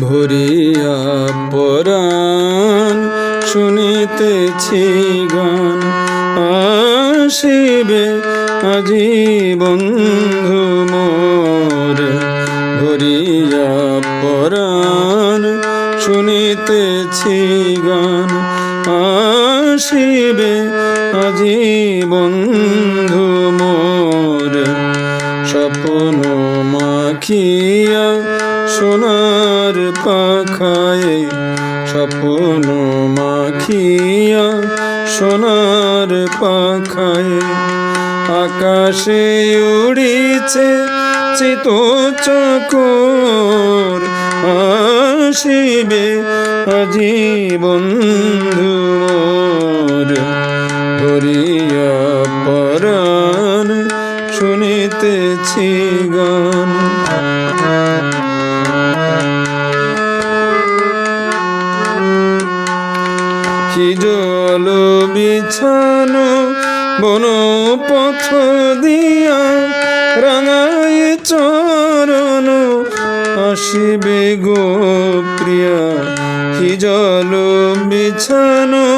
ভরিয়া পরাণ শুনিতেছি গান আসিবে আজি গান আসিবে আজি বন্ধু মোর। স্বপ্ন মাখিয়া সোনার পাখায় স্বপ্ন মাখিয়া সোনার পাখায় আকাশে উড়িছে চিত চকর আসিবে আজি বন্ধু হরিয়া পরাণ শুনিতেছি গান কি জল বিছানো বন পথ দিয়া রাঙায় চরণ আসিবে গো প্রিয়া, কি জল বিছানো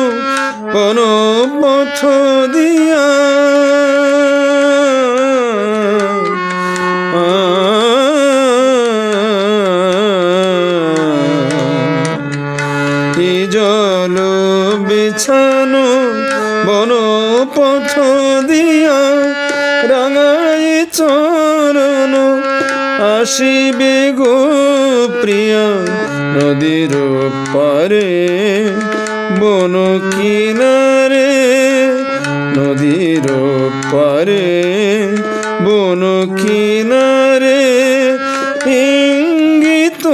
বন পথ দিয়া কি জল বিছানো বন পথ দিয়া রাঙাই চরণ আসিবে গো প্রিয়া নদীর পারে, বন কিনারে, নদীর পারে, বন কিনারে, ইঙ্গিত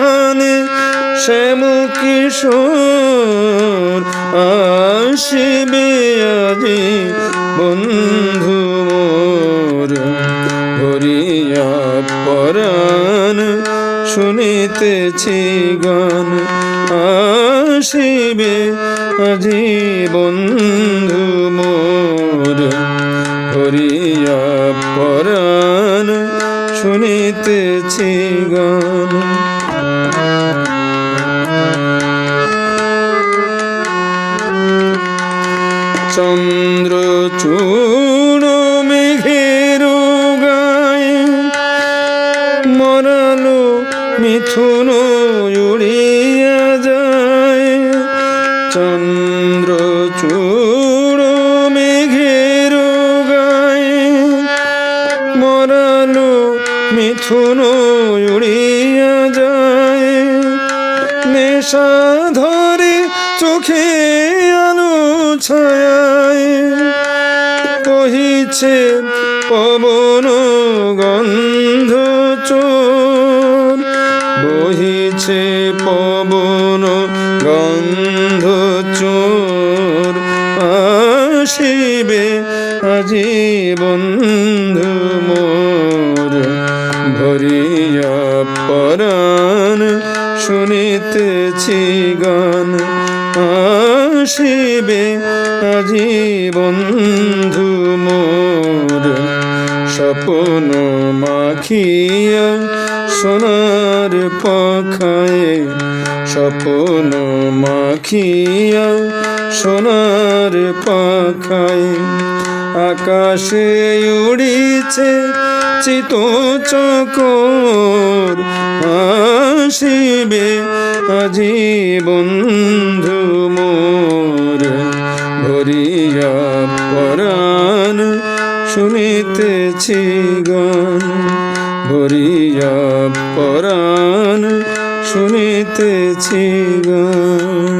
হানে শ্যাম কিশোর আসিবে আজি বন্ধু হরিয়া পরাণ শুনিতেছি গান। আসিবে আজি বন্ধু মোর। হরিয়া পরাণ শুনিতেছি গান। চন্দ্র উড়িয়া যায়। চন্দ্র চূড় মেঘের গায়ে মরালো মিথুন উড়িয়া যায়। নেশা ধরে চোখে আলো ছায় কহিছে, পবন আসিবে আজি বন্ধু মোর। ভরিয়া পরাণ শুনিতেছি গান আসিবে বন্ধু মোর। স্বপ্ন মাখিয়া সোনার পাখায় স্বপন মাখিয়া সোনার পাখায় আকাশে উড়িছে চিত চকর আসিবে আজি ভরিয়া পরাণ শুনিতেছি গান